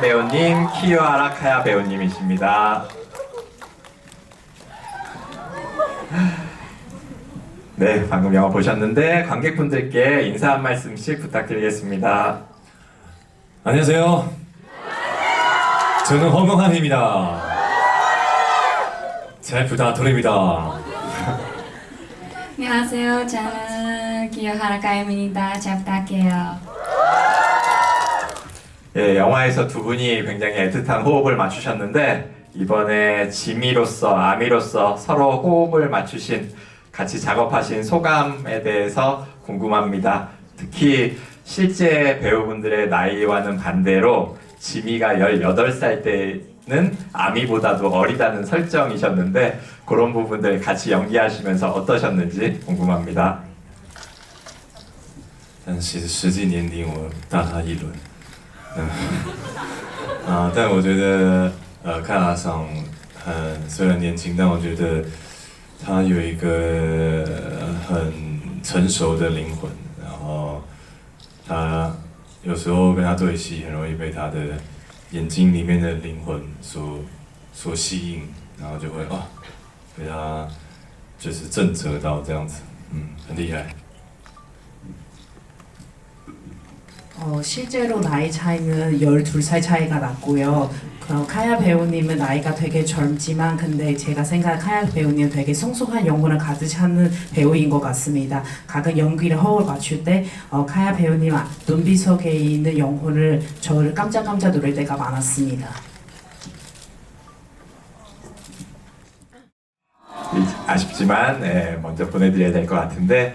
배우님 키유아라 카야 배우님이십니다. 네, 방금 영화 보셨는데 관객분들께 인사 한 말씀씩 부탁드리겠습니다. 안녕하세요. 저는 허경환입니다. 잘 부탁드립니다. 안녕하세요. 저는 기요하라 가임입니다. 잘 부탁해요. 예, 영화에서 두 분이 굉장히 애틋한 호흡을 맞추셨는데 이번에 지미로서 아미로서 서로 호흡을 맞추신 같이 작업하신 소감에 대해서 궁금합니다. 특히 실제 배우분들의 나이와는 반대로 지미가 18살 때는 아미보다도 어리다는 설정이셨는데 그런 부분들 같이 연기하시면서 어떠셨는지 궁금합니다. 但其实实际年龄我大他一轮。 嗯 啊，但我觉得呃，看阿桑很虽然年轻，但我觉得他有一个很成熟的灵魂，然后他有时候跟他对戏，很容易被他的眼睛里面的灵魂所所吸引，然后就会啊被他就是震慑到这样子，嗯，很厉害。 어, 실제로 나이 차이는 12살 차이가 났고요. 어, 카야 배우님은 나이가 되게 젊지만 근데 제가 생각 카야 배우님은 되게 성숙한 영혼을 가득 차는 배우인 것 같습니다. 가끔 연기를 허울 맞출 때 어, 카야 배우님 아- 눈빛 속에 있는 영혼을 저를 깜짝깜짝 놀랄 때가 많았습니다. 아쉽지만 예, 먼저 보내드려야 될 것 같은데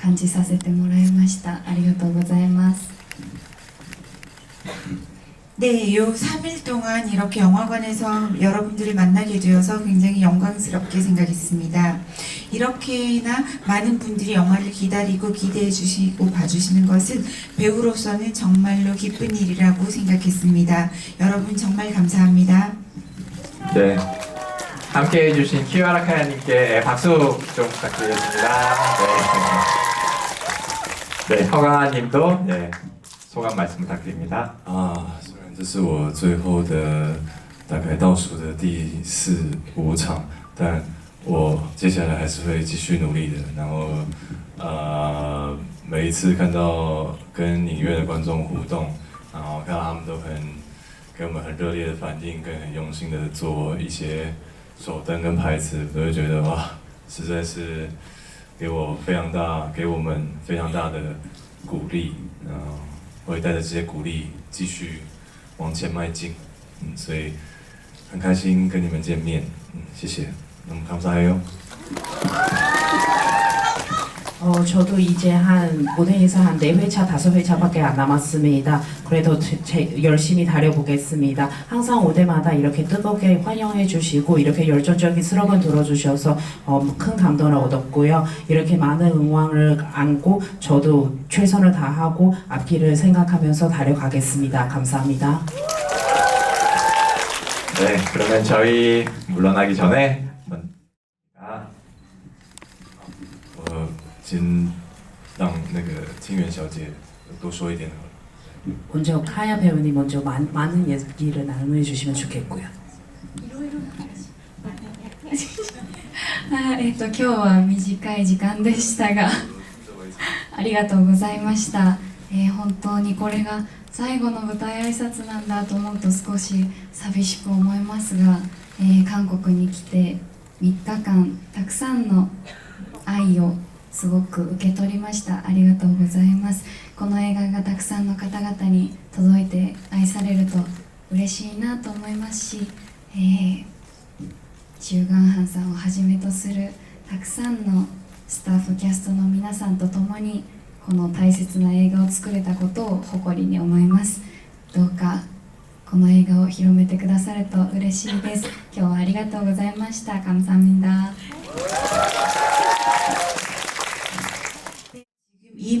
感じさせてもらいましたありがとうございます 네, 요 3일 동안 이렇게 영화관에서 여러분들을 만나게 되어서 굉장히 영광스럽게 생각했습니다. 이렇게나 많은 분들이 영화를 기다리고 기대해 주시고 봐주시는 것은 배우로서는 정말로 기쁜 일이라고 생각했습니다. 여러분 정말 감사합니다. 네, 함께 해주신 키와라 카야님께 예, 박수 좀 부탁드리겠습니다. 네, 네 허가님도 예, 소감 말씀 부탁드립니다. 啊，虽然这是我最后的大概倒数的第四五场，但我接下来还是会继续努力的。然后呃，每一次看到跟影院的观众互动，然后看到他们都很给我们很热烈的反应，跟很用心的做一些手灯跟牌子，都会觉得哇，实在是 给我非常大，给我们非常大的鼓励。然后我会带着这些鼓励继续往前迈进。嗯，所以很开心跟你们见面。嗯，谢谢。那么감사해요。 어, 저도 이제 한 무대에서 한 4회차, 5회차밖에 안 남았습니다. 그래도 제, 제- 열심히 다려보겠습니다. 항상 올 때마다 이렇게 뜨겁게 환영해 주시고 이렇게 열정적인 슬로건 들어주셔서 어, 큰 감동을 얻었고요. 이렇게 많은 응원을 안고 저도 최선을 다하고 앞길을 생각하면서 달려가겠습니다. 감사합니다. 네, 그러면 저희 물러나기 전에 先让那个清源小姐多说一点好了。 먼저 카야 배우님 먼저 많, 많은 얘기를 나눠해 주시면 좋겠고요. あえっと今日は短い時間でしたがありがとうございました、えー本当にこれが最後の舞台挨拶なんだと思うと少し寂しく思いますが、えー韓国に来て3日間たくさんの愛を すごく受け取りましたありがとうございますこの映画がたくさんの方々に届いて愛されると嬉しいなと思いますし、えー中眼藩さんをはじめとするたくさんのスタッフキャストの皆さんと共にこの大切な映画を作れたことを誇りに思いますどうか この映画を広めてくださると嬉しいです今日はありがとうございました 감사합니다 이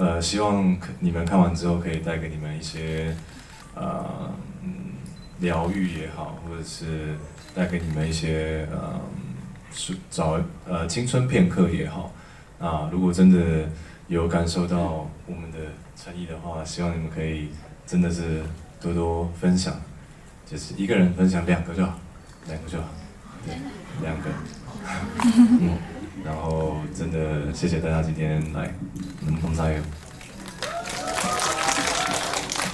呃，希望可你们看完之后可以带给你们一些，呃，疗愈也好，或者是带给你们一些，呃，是找呃青春片刻也好。啊，如果真的有感受到我们的诚意的话，希望你们可以真的是多多分享，就是一个人分享两个就好，两个就好，对，两个，嗯，然后真的谢谢大家今天来，嗯，감사해요。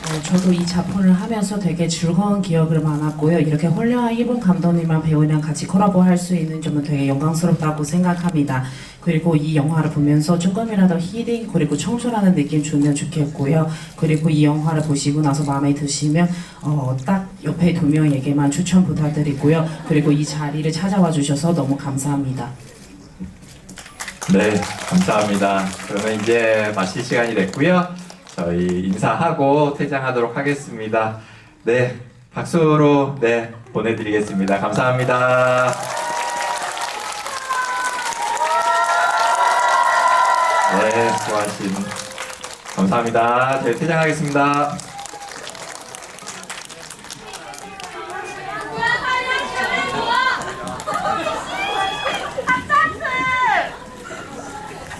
어, 저도 이 작품을 하면서 되게 즐거운 기억을 많았고요. 이렇게 훌륭한 일본 감독님이랑 배우랑 같이 콜라보 할 수 있는 점은 되게 영광스럽다고 생각합니다. 그리고 이 영화를 보면서 조금이라도 힐링 그리고 청소라는 느낌 주면 좋겠고요. 그리고 이 영화를 보시고 나서 마음에 드시면 어, 딱 옆에 두 명에게만 추천 부탁드리고요. 그리고 이 자리를 찾아와 주셔서 너무 감사합니다. 네, 감사합니다. 그러면 이제 마칠 시간이 됐고요. 저희 인사하고 퇴장하도록 하겠습니다. 네, 박수로 네 보내드리겠습니다. 감사합니다. 네, 수고하신 감사합니다. 저희 퇴장하겠습니다.